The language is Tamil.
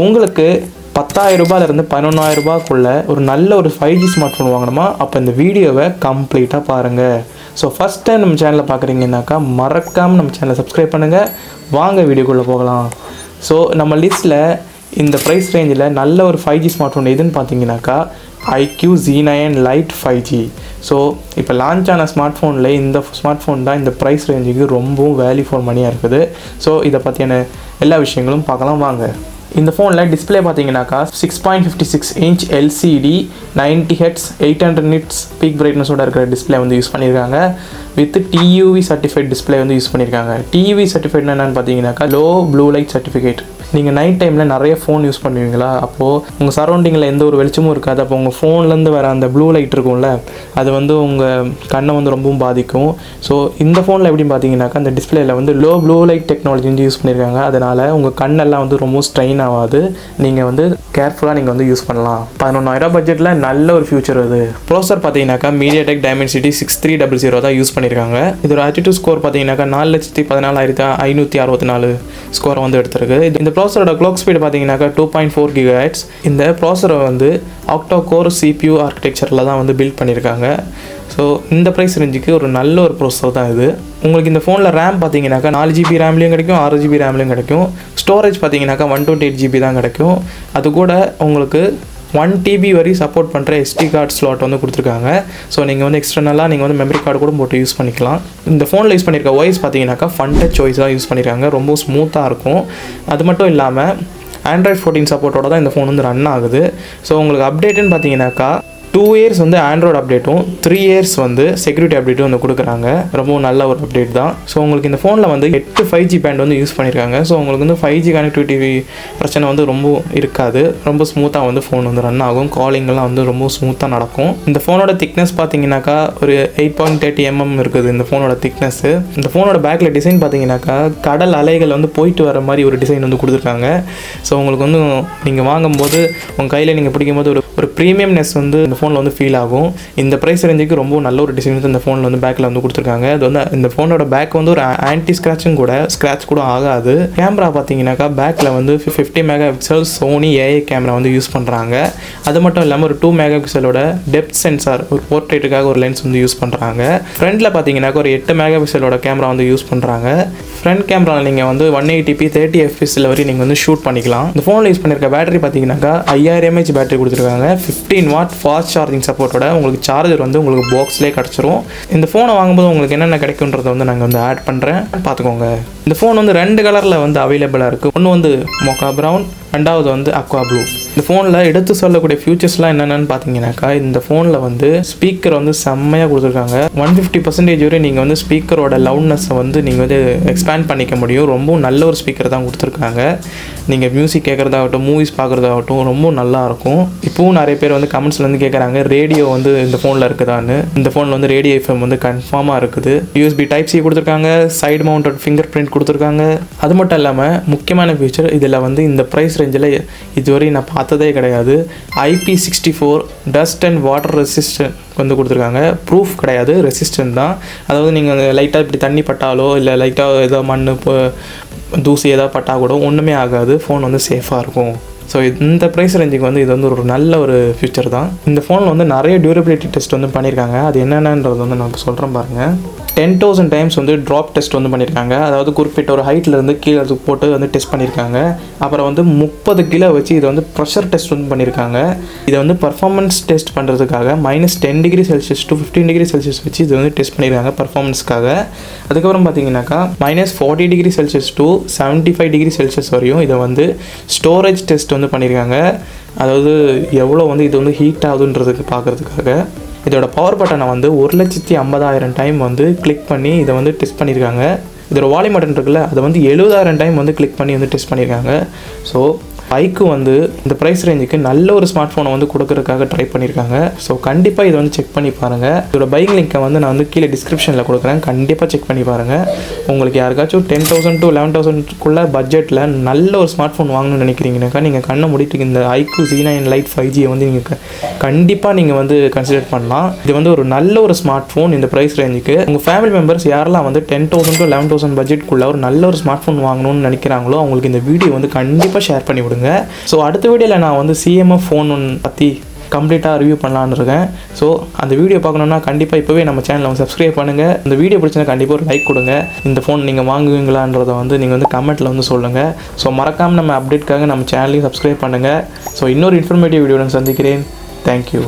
உங்களுக்கு பத்தாயிரம் ரூபாயிலிருந்து பதினொன்றாயிரம் ரூபாய்க்குள்ள ஒரு நல்ல ஒரு ஃபைவ் ஜி ஸ்மார்ட் ஃபோன் வாங்கணுமா? அப்போ இந்த வீடியோவை கம்ப்ளீட்டாக பாருங்கள் ஸோ ஃபஸ்ட் டைம் நம்ம சேனலை பார்க்குறீங்கன்னாக்கா மறக்காமல் நம்ம சேனலை சப்ஸ்கிரைப் பண்ணுங்கள் வாங்க வீடியோக்குள்ளே போகலாம். ஸோ நம்ம லிஸ்ட்டில் இந்த ப்ரைஸ் ரேஞ்சில் நல்ல ஒரு ஃபைவ் ஜி ஸ்மார்ட் ஃபோன் எதுன்னு பார்த்தீங்கன்னாக்கா iQOO Z nine lite five G so இப்போ லான்ச் ஆன ஸ்மார்ட் ஃபோனில் இந்த ஸ்மார்ட் ஃபோன் தான் இந்த ப்ரைஸ் ரேஞ்சுக்கு ரொம்பவும் வேல்யூ ஃபார் மணியாக இருக்குது. ஸோ இதை பற்றியான எல்லா விஷயங்களும் பார்க்கலாம். வாங்க. இந்த ஃபோனில் டிஸ்பிளே பார்த்தீங்கன்னாக்கா six point fifty six inch LCD ninety hertz eight hundred nits peak பிரைட்னஸோட இருக்கிற டிஸ்பிளே வந்து யூஸ் பண்ணியிருக்காங்க. வித் டியூவி சர்டிஃபைட் டிஸ்பிளே வந்து யூஸ் பண்ணியிருக்காங்க. டியூவி சர்டிஃபைட்னா என்னென்னு பார்த்தீங்கன்னாக்கா லோ ப்ளூ லைட் சர்டிஃபிகேட் நீங்கள் நைட் டைமில் நிறைய ஃபோன் யூஸ் பண்ணுவீங்களா? அப்போது உங்கள் சரௌண்டிங்கில் எந்த ஒரு வெளிச்சமும் இருக்காது. அப்போ உங்கள் ஃபோன்லேருந்து வர அந்த ப்ளூ லைட் இருக்கும்ல அது வந்து உங்கள் கண்ணை வந்து ரொம்பவும் பாதிக்கும். ஸோ இந்த ஃபோனில் எப்படின்னு பார்த்தீங்கன்னாக்கா அந்த டிஸ்பிளேல வந்து லோ ப்ளூ லைட் டெக்னாலஜி வந்து யூஸ் பண்ணியிருக்காங்க அதனால் உங்கள் கண்ணெல்லாம் வந்து ரொம்ப ஸ்ட்ரெயின் ஆகாது. நீங்கள் வந்து கேர்ஃபுல்லாக நீங்கள் வந்து யூஸ் பண்ணலாம். பதினொன்றாயிரம் பட்ஜெட்டில் நல்ல ஒரு ஃபியூச்சர் அது. ப்ரோசர் பார்த்தீங்கன்னாக்கா MediaTek Dimensity six three double zero தான் யூஸ் பண்ணியிருக்காங்க இதோட ஆட்டிடியூட் ஸ்கோர் பார்த்தீங்கன்னாக்கா நாலு லட்சத்தி பதினாலாயிரத்தி ஐநூற்றி அறுபத்தி நாலு ஸ்கோரை வந்து எடுத்திருக்கு. இது இந்த ப்ராசரோட க்ளாக் ஸ்பீடு பார்த்தீங்கன்னாக்கா டூ பாயிண்ட் ஃபோர் கிகாட்ஸ் இந்த ப்ராசரை வந்து ஆக்டோ கோர் சிபியூ ஆர்கிடெக்சரில் தான் வந்து பில்ட் பண்ணியிருக்காங்க ஸோ இந்த ப்ரைஸ் ரேஞ்சுக்கு ஒரு நல்ல ஒரு ப்ரோசர் தான் இது. உங்களுக்கு இந்த ஃபோனில் ரேம் பார்த்தீங்கன்னாக்கா நாலு ஜிபி ரேம்லேயும் கிடைக்கும் ஆறு ஜிபி ரேம்லேயும் கிடைக்கும். ஸ்டோரேஜ் பார்த்தீங்கன்னாக்கா ஒன் டுவெண்ட்டி எயிட் ஜிபி தான் கிடைக்கும். அது கூட உங்களுக்கு ஒன் டிபி வரை சப்போர்ட் பண்ணுற எஸ்டி கார்டு ஸ்லாட் வந்து கொடுத்துருக்காங்க. ஸோ நீங்கள் வந்து எக்ஸ்டர்னலாக நீங்கள் வந்து மெமரி கார்டு கூட போட்டு யூஸ் பண்ணிக்கலாம். இந்த ஃபோனில் யூஸ் பண்ணியிருக்க ஒய்ஸ் பார்த்தீங்கன்னாக்கா ஃபன் டச் தான் யூஸ் பண்ணியிருக்காங்க ரொம்ப ஸ்மூத்தாக இருக்கும். அது மட்டும் இல்லாமல் ஆண்ட்ராய்ட் ஃபோர்டீன் சப்போர்ட்டோட தான் இந்த ஃபோன் வந்து ரன் ஆகுது. ஸோ உங்களுக்கு அப்டேட்டுன்னு பார்த்தீங்கன்னாக்கா டூ இயர்ஸ் வந்து ஆண்ட்ராய்டு அப்டேட்டும் த்ரீ இயர்ஸ் வந்து செக்யூரிட்டி அப்டேட்டும் வந்து கொடுக்குறாங்க. ரொம்பவும் நல்ல ஒரு அப்டேட் தான். ஸோ உங்களுக்கு இந்த ஃபோனில் வந்து எட்டு ஃபைவ் ஜி பேண்ட் வந்து யூஸ் பண்ணியிருக்காங்க ஸோ உங்களுக்கு வந்து ஃபைவ் ஜி கனெக்டிவிட்டி பிரச்சனை வந்து ரொம்ப இருக்காது. ரொம்ப ஸ்மூத்தாக வந்து ஃபோன் வந்து ரன் ஆகும். காலிங்கெல்லாம் வந்து ரொம்ப ஸ்மூத்தாக நடக்கும். இந்த ஃபோனோட திக்னஸ் பார்த்தீங்கன்னாக்கா ஒரு எயிட் பாயிண்ட் தேர்ட்டி எம்எம் இருக்குது இந்த ஃபோனோட திக்னஸ்ஸு இந்த ஃபோனோட பேக்கில் டிசைன் பார்த்தீங்கன்னாக்கா கடல் அலைகள் வந்து போயிட்டு வர மாதிரி ஒரு டிசைன் வந்து கொடுத்துருக்காங்க. ஸோ உங்களுக்கு வந்து நீங்கள் வாங்கும்போது உங்கள் கையில் நீங்கள் பிடிக்கும்போது ஒரு ஒரு ப்ரீமியம்னஸ் வந்து இந்த ஃபோனில் வந்து ஃபீல் ஆகும். இந்த ப்ரைஸ் ரேஞ்சுக்கு ரொம்ப நல்ல ஒரு டிசைன் வந்து இந்த ஃபோனில் வந்து பேக்கில் வந்து கொடுத்துருக்காங்க. அது வந்து இந்த ஃபோனோட பேக் வந்து ஒரு ஆன்டி ஸ்க்ராச்சும் கூட ஸ்க்ராட்ச் கூட ஆகாது. கேமரா பார்த்தீங்கன்னாக்கா பேக்கில் வந்து fifty mega pixel Sony AI camera வந்து யூஸ் பண்ணுறாங்க அது மட்டும் இல்லாமல் ஒரு டூ மெகா பிக்சலோட டெப்த் சென்சார் ஒரு போர்ட்ரேட்டுக்காக ஒரு லென்ஸ் வந்து யூஸ் பண்ணுறாங்க ஃப்ரண்ட்டில் பார்த்தீங்கன்னாக்கா ஒரு எட்டு மெகா பிக்சலோட கேமரா வந்து யூஸ் பண்ணுறாங்க ஃப்ரண்ட் கேமராவில் நீங்கள் வந்து ஒன் எயிட்டிபி தேர்ட்டி எஃபிஎஸ்ல வரையும் நீங்கள் வந்து ஷூட் பண்ணிக்கலாம். இந்த ஃபோனில் யூஸ் பண்ணியிருக்க பேட்டரி பார்த்தீங்கன்னாக்கா ஐயாயிரம் எம்ஏஹெச் பேட்டரி கொடுத்துருக்காங்க. ஃபிஃப்டீன் வாட் ஃபாஸ்ட் சார்ஜிங் சப்போர்ட்டோட உங்களுக்கு சார்ஜர் வந்து உங்களுக்கு பாக்ஸ்லேயே கிடச்சிரும். இந்த ஃபோனை வாங்கும்போது உங்களுக்கு என்னென்ன கிடைக்குன்றதை வந்து நாங்கள் வந்து ஆட் பண்ணுறேன் பார்த்துக்கோங்க. இந்த ஃபோன் வந்து ரெண்டு கலரில் வந்து அவைலபிளாக இருக்குது ஒன்று வந்து மொக்கா ப்ரௌன் ரெண்டாவது வந்து அக்வா ப்ளூ இந்த ஃபோனில் எடுத்து சொல்லக்கூடிய ஃபியூச்சர்ஸ்லாம் என்னென்னு பார்த்தீங்கன்னாக்கா இந்த ஃபோனில் வந்து ஸ்பீக்கர் வந்து செம்மையாக கொடுத்துருக்காங்க. ஒன் ஃபிஃப்டி பர்சன்டேஜ் வரை நீங்கள் வந்து ஸ்பீக்கரோட லவுட்னஸை வந்து நீங்கள் வந்து எக்ஸ்பேண்ட் பண்ணிக்க முடியும். ரொம்ப நல்ல ஒரு ஸ்பீக்கர் தான் கொடுத்துருக்காங்க. நீங்கள் மியூசிக் கேட்குறதாகட்டும் மூவிஸ் பார்க்குறதாகட்டும் ரொம்ப நல்லாயிருக்கும் இப்போவும் நிறைய பேர் வந்து கமெண்ட்ஸில் வந்து கேட்குறாங்க ரேடியோ வந்து இந்த ஃபோனில் இருக்குதான்னு. இந்த ஃபோனில் வந்து ரேடியோ எஃப்எம் வந்து கன்ஃபார்மாக இருக்குது. யூஎஸ்பி டைப் சி கொடுத்துருக்காங்க சைடு மவுண்டட் ஃபிங்கர் பிரிண்ட் கொடுத்துருக்காங்க. அது மட்டும் இல்லாமல் முக்கியமான ஃபீச்சர் இதில் வந்து இந்த ப்ரைஸ் ரேஞ்சில் இதுவரை நான் பார்த்ததே கிடையாது. IP sixty four dust and water resistant வந்து கொடுத்துருக்காங்க. ப்ரூஃப் கிடையாது ரெசிஸ்டன்ட் தான். அதாவது நீங்கள் லைட்டாக இப்படி தண்ணி பட்டாலோ இல்லை லைட்டாக ஏதோ மண் தூசி ஏதாவது பட்டால் கூட ஒன்றுமே ஆகாது. ஃபோன் வந்து சேஃபாக இருக்கும். ஸோ இந்த ப்ரைஸ் ரேஞ்சுக்கு வந்து இது வந்து ஒரு நல்ல ஒரு ஃபியூச்சர் தான். இந்த ஃபோனில் வந்து நிறைய டியூரபிலிட்டி டெஸ்ட் வந்து பண்ணியிருக்காங்க. அது என்னென்னன்றது வந்து நான் சொல்கிறேன் பாருங்கள் டென் தௌசண்ட் டைம்ஸ் வந்து ட்ராப் டெஸ்ட் வந்து பண்ணியிருக்காங்க அதாவது குறிப்பிட்ட ஒரு ஹைட்லேருந்து கீழே போட்டு வந்து டெஸ்ட் பண்ணியிருக்காங்க அப்புறம் வந்து முப்பது கிலோ வச்சு இதை வந்து ப்ரெஷர் டெஸ்ட் வந்து பண்ணியிருக்காங்க இதை வந்து பர்ஃபார்மன்ஸ் டெஸ்ட் பண்ணுறதுக்காக minus ten degree Celsius to fifteen degree Celsius வச்சு இது வந்து டெஸ்ட் பண்ணியிருக்காங்க பர்ஃபார்மன்ஸ்க்காக அதுக்கப்புறம் பார்த்தீங்கன்னாக்கா minus forty degree Celsius to seventy five degree Celsius வரையும் இதை வந்து ஸ்டோரேஜ் டெஸ்ட் வந்து பண்ணியிருக்காங்க அதாவது எவ்வளோ வந்து இது வந்து ஹீட் ஆகுதுன்றதுக்கு பார்க்குறதுக்காக. இதோட பவர் பட்டனை வந்து ஒரு லட்சத்தி ஐம்பதாயிரம் டைம் வந்து கிளிக் பண்ணி இதை வந்து டெஸ்ட் பண்ணியிருக்காங்க. இதோட வால்யூம் பட்டன் இருக்குல்ல அதை வந்து எழுபதாயிரம் டைம் வந்து கிளிக் பண்ணி வந்து டெஸ்ட் பண்ணியிருக்காங்க. ஸோ ஐக்கு வந்து இந்த ப்ரைஸ் ரேஞ்சுக்கு நல்ல ஒரு ஸ்மார்ட் ஃபோனை வந்து கொடுக்கறதுக்காக ட்ரை பண்ணியிருக்காங்க ஸோ கண்டிப்பாக இதை வந்து செக் பண்ணி பாருங்கள் இதோட பைக் லிங்க்கை வந்து நான் வந்து கீழே டிஸ்கிரிப்ஷனில் கொடுக்குறேன். கண்டிப்பாக செக் பண்ணி பாருங்கள் உங்களுக்கு யாருக்காச்சும் டென் தௌசண்ட் டு லெவன் தௌசண்ட்குள்ளே பட்ஜெட்டில் நல்ல ஒரு ஸ்மார்ட் ஃபோன் வாங்கணும்னு நினைக்கிறீங்கனாக்கா நீங்கள் கண்ணை முடிட்டுருக்கு இந்த iQOO Z nine lite five ஜியை வந்து நீங்கள் கண்டிப்பாக நீங்கள் வந்து கன்சிடர் பண்ணலாம். இது வந்து ஒரு நல்ல ஒரு ஸ்மார்ட் ஃபோன் இந்த ப்ரைஸ் ரேஞ்சுக்கு உங்கள் ஃபேமிலி மெம்பர்ஸ் யாரெல்லாம் வந்து ten thousand to eleven thousand பட்ஜெட்குள்ளே ஒரு நல்ல ஒரு ஸ்மார்ட் ஃபோன் வாங்கணும்னு நினைக்கிறாங்களோ அவங்களுக்கு இந்த வீடியோ வந்து கண்டிப்பாக ஷேர் பண்ணி விடுங்க. கொடுங்க. ஸோ அடுத்த வீடியோவில் நான் வந்து சிஎம்எஃப் ஃபோன் ஒன்று பற்றி கம்ப்ளீட்டாக ரிவ்யூ பண்ணலான்னு இருக்கேன். ஸோ அந்த வீடியோ பார்க்கணுன்னா கண்டிப்பாக இப்போவே நம்ம சேனலை வந்து சப்ஸ்கிரைப் பண்ணுங்கள் இந்த வீடியோ பிடிச்சினா கண்டிப்பாக ஒரு லைக் கொடுங்க. இந்த ஃபோன் நீங்கள் வாங்குவீங்களான்றதை வந்து நீங்கள் வந்து கமெண்ட்டில் வந்து சொல்லுங்கள் ஸோ மறக்காமல் நம்ம அப்டேட்காக நம்ம சேனலையும் சப்ஸ்கிரைப் பண்ணுங்கள் ஸோ இன்னொரு இன்ஃபர்மேட்டிவ் வீடியோவில் சந்திக்கிறேன். தேங்க்யூ